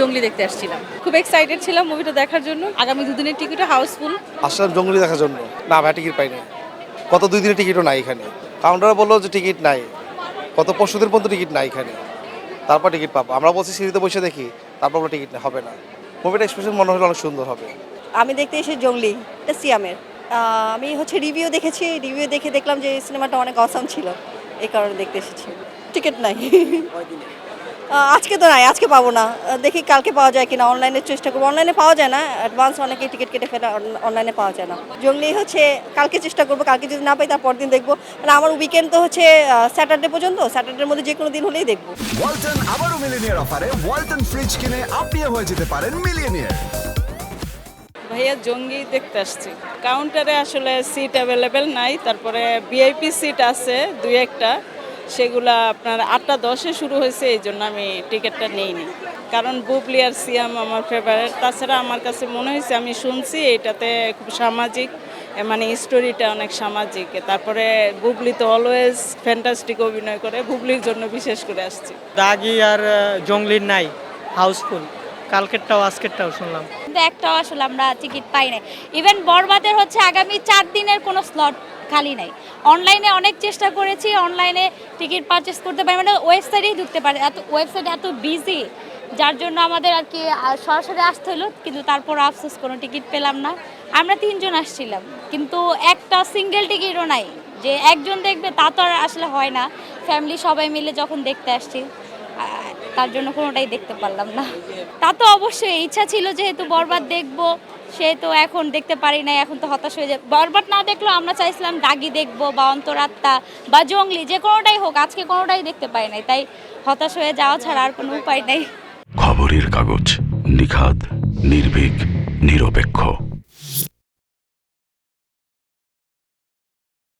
জঙ্গলি দেখতে আসছিলাম। খুব এক্সাইটেড ছিলাম মুভিটা দেখার জন্য। আগামী দুদিনের টিকিটও হাউসফুল আসলাম জঙ্গলি দেখার জন্য। না ভাই টিকিট পাইনি। কত দুই দিনের টিকিটও নাই এখানে। কাউন্টারে বলল যে টিকিট নাই। কত পরশুদের পর্যন্ত টিকিট নাই এখানে। তারপর টিকিট পাবো। আমরা বলছি সিঁড়িতে বসে দেখি। তারপর বলে টিকিট হবে না। মুভিটা এক্সপ্রেশন মনে হলো অনেক সুন্দর হবে। আমি দেখতে এসে জঙ্গলি এটা সিয়ামের। আমি হচ্ছে রিভিউ দেখেছি। রিভিউ দেখে দেখলাম যে সিনেমাটা অনেক অসাম ছিল। এই কারণে দেখতে এসেছি। টিকিট নাই। আজকে তো নাই আজকে পাবো না। দেখি কালকে পাওয়া যায় কিনা অনলাইনে চেষ্টা করব। অনলাইনে পাওয়া যায় না অ্যাডভান্স অনেকে টিকিট কেটে ফেলে অনলাইনে পাওয়া যায় না। জঙ্গলি হচ্ছে কালকে চেষ্টা করব কালকে যদি না পাই তার পর দিন দেখব। মানে আমার উইকেন্ড তো হচ্ছে স্যাটারডে পর্যন্ত স্যাটারডের মধ্যে যে কোনো দিন হলেই দেখব। ওয়ালটন আবারও মিলিনিয়ার অফারে ওয়ালটন ফ্রিজ কিনে আপনিও হয়ে যেতে পারেন মিলিয়নিয়ার। ভাইয়া জঙ্গি দেখতে আসছি। কাউন্টারে আসলে সিট অ্যাভেলেবেল নাই তারপরে ভিআইপি সিট আছে দুই একটা। সেগুলা আপনার আটটা দশে শুরু হয়েছে, এই জন্য আমি টিকিটটা নিইনি। কারণ বুবলি আর সিয়াম আমার ফেভারেট তাছাড়া আমার কাছে মনে হয়েছে, আমি শুনছি এটাতে খুব সামাজিক মানে স্টোরিটা অনেক সামাজিক। তারপরে বুবলি তো অলওয়েজ ফ্যান্টাস্টিক অভিনয় করে বুবলির জন্য বিশেষ করে আসছি। দাগি আর জঙ্গলির নাই হাউসফুল কালকেরটাও, আজকেরটাও শুনলাম। কিন্তু একটাও আসলে আমরা টিকিট পাই নাই। ইভেন বরবাদের হচ্ছে আগামী চার দিনের কোনো স্লট খালি নাই। অনলাইনে অনেক চেষ্টা করেছি অনলাইনে টিকিট পারচেস করতে পারি মানে ওয়েবসাইটেই ঢুকতে পারি। এত ওয়েবসাইট এত বিজি যার জন্য আমাদের আর কি সরাসরি আসতে হলো, কিন্তু তারপর আফসোস কোনো টিকিট পেলাম না। আমরা তিনজন আসছিলাম, কিন্তু একটা সিঙ্গেল টিকিটও নাই। যে একজন দেখবে তা তো আর আসলে হয় না। ফ্যামিলি সবাই মিলে যখন দেখতে আসছি। তার জন্য কোনোটাই দেখতে পারলাম না। তা তো অবশ্যই ইচ্ছা ছিল যেহেতু বরবাদ দেখব সেহেতু এখন দেখতে পারি না এখন তো হতাশ হয়ে যায়। বরবাদ না দেখলেও আমরা চাইছিলাম দাগি দেখব বা অন্তরাত্মা বা জঙ্গলি, যে কোনোটাই হোক, আজকে কোনোটাই দেখতে পাই নাই। তাই হতাশ হয়ে যাওয়া ছাড়া আর কোনো উপায় নেই। খবরের কাগজ, নিখাদ, নির্ভীক, নিরপেক্ষ।